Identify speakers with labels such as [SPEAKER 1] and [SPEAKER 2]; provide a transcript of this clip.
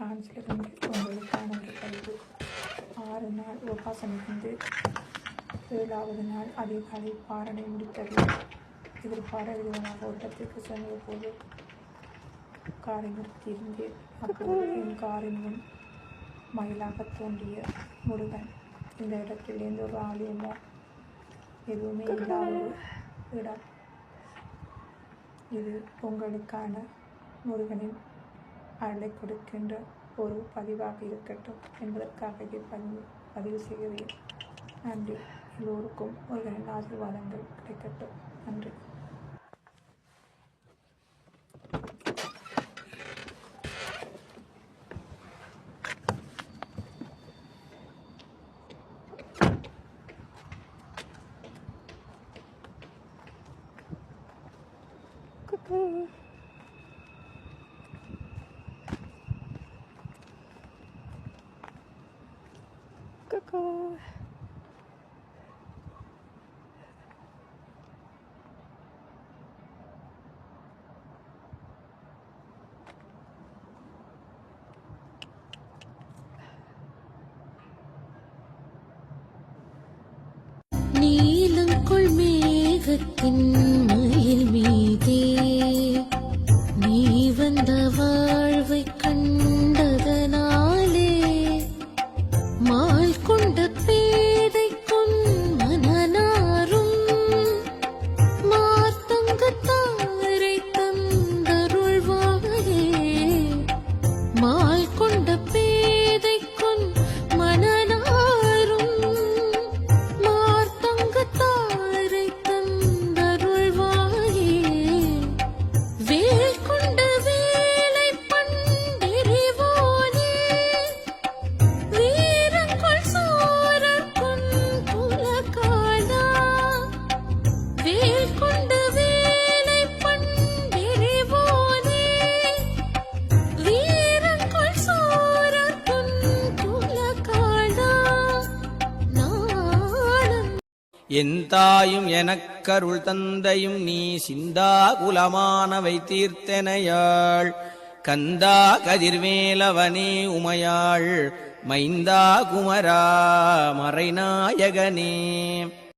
[SPEAKER 1] பிரான்சிலிருந்து உங்களுக்கான ஒரு பதிவு ஆறு நாள் உபாசம் இருந்து ஏழாவது நாள் அதிகாலை பாரணை முடித்தது எதிர்பாராத விதமாக ஓட்டத்திற்கு சென்ற போது காரை நிறுத்தியிருந்தேன் அப்போது என் காரின் முன் மயிலாக தோன்றிய முருகன் இந்த இடத்தில் எந்த ஒரு ஆலயமோ எதுவுமே இல்லாத ஒரு இடம் இது உங்களுக்கான முருகனின் அருளை கொடுக்கின்ற ஒரு பதிவாக இருக்கட்டும் என்பதற்காக இதை பதிவு பதிவு செய்கிறேன். நன்றி. எல்லோருக்கும் முருகனின் ஆசீர்வாதங்கள் கிடைக்கட்டும். நன்றி. Coco.
[SPEAKER 2] நீலங்குள் மேகத்தின் மயில் மீதே நீ வந்த வாழ்வை கண்டதனாலே
[SPEAKER 3] எந்தாயும் எனக்கருள் தந்தையும் நீ சிந்தா குலமானவை தீர்த்தனையாள். கந்தா கதிர்வேலவனே உமையாள். மைந்தா குமரா மறைநாயகனே.